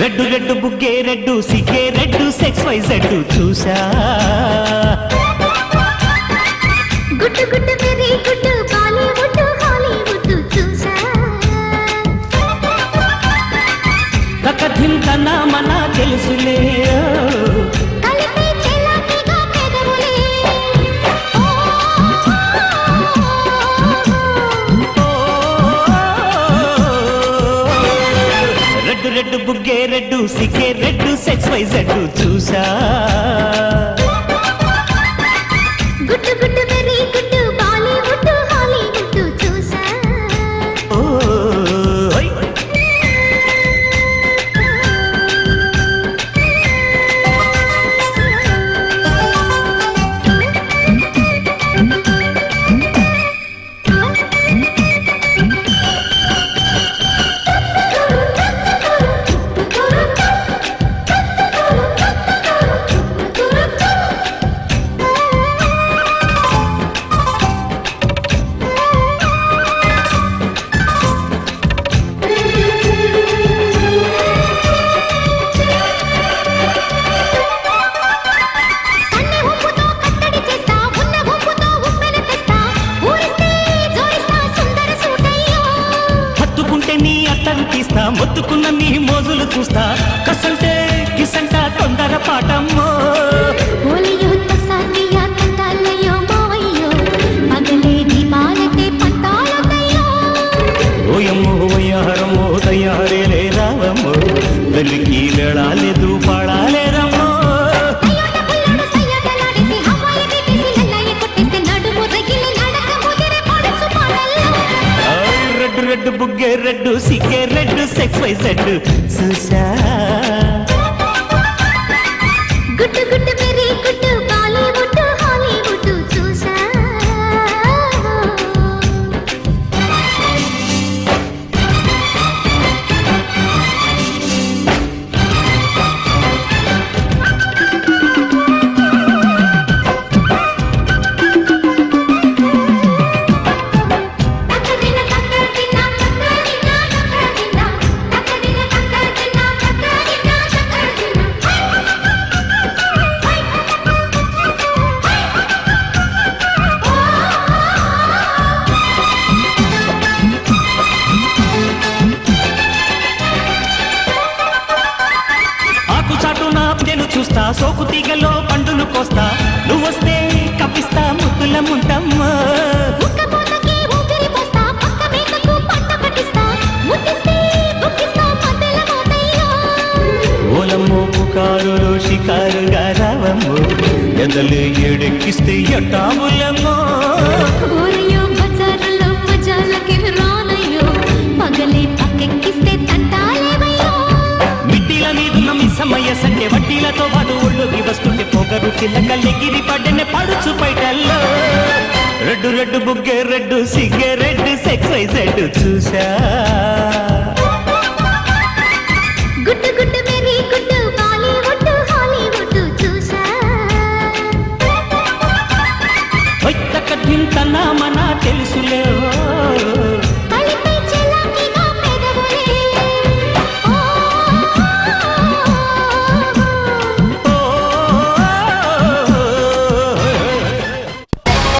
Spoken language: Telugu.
రెడ్డు బుగ్గే రెడ్డు సిగ్గే రెడ్డు సెక్స్ వై జెడ్డు చూసా. గుట్టు గుట్టు వెరీ గుట్టు బాలీవుడ్ హాలీవుడ్ చూసా. మన తెలుసులే. రెడ్డు బుగ్గే రెడ్డు సిగ్గే రెడ్డు సెక్స్ వై జెడ్డు చూసా. అత్తను తీస్తా మొత్తుకున్న నీ మోజులు చూస్తా. కసంటే కిసంట తొందర పాటమ్మో. ఓయమ్మో వయ్యారమ్మో తయారేలే రావమ్మో. వెలికి వెళ్ళాలేదు పాడాలేరమ్మో రెడ్డు బుగ్గే రెడ్డు సిగ్గే రెడ్డు సెక్స్ వై జెడ్. చూసా సోకు తీగలో పండులు కోస్తా. నువ్వొస్తే కప్పిస్తా ముద్దుల మోతయ్యో. ఓలమ్మో పుకారులో షికారుగా రావమ్మో. ఎదలు ఎడెక్కిస్తే ఎట్టాములమ్మో ఊరయ్యో బజారులో మజాలకి పొగరు చిల్లకల్లెగిరి పడ్డనే పడుచు పైటల్లో. రెడ్డు రెడ్డు బుగ్గే రెడ్డు సిగ్గే రెడ్డు సెక్స్ వై జెడ్ చూసా బాలీవుడ్ హాలీవుడ్ చూసా తన మన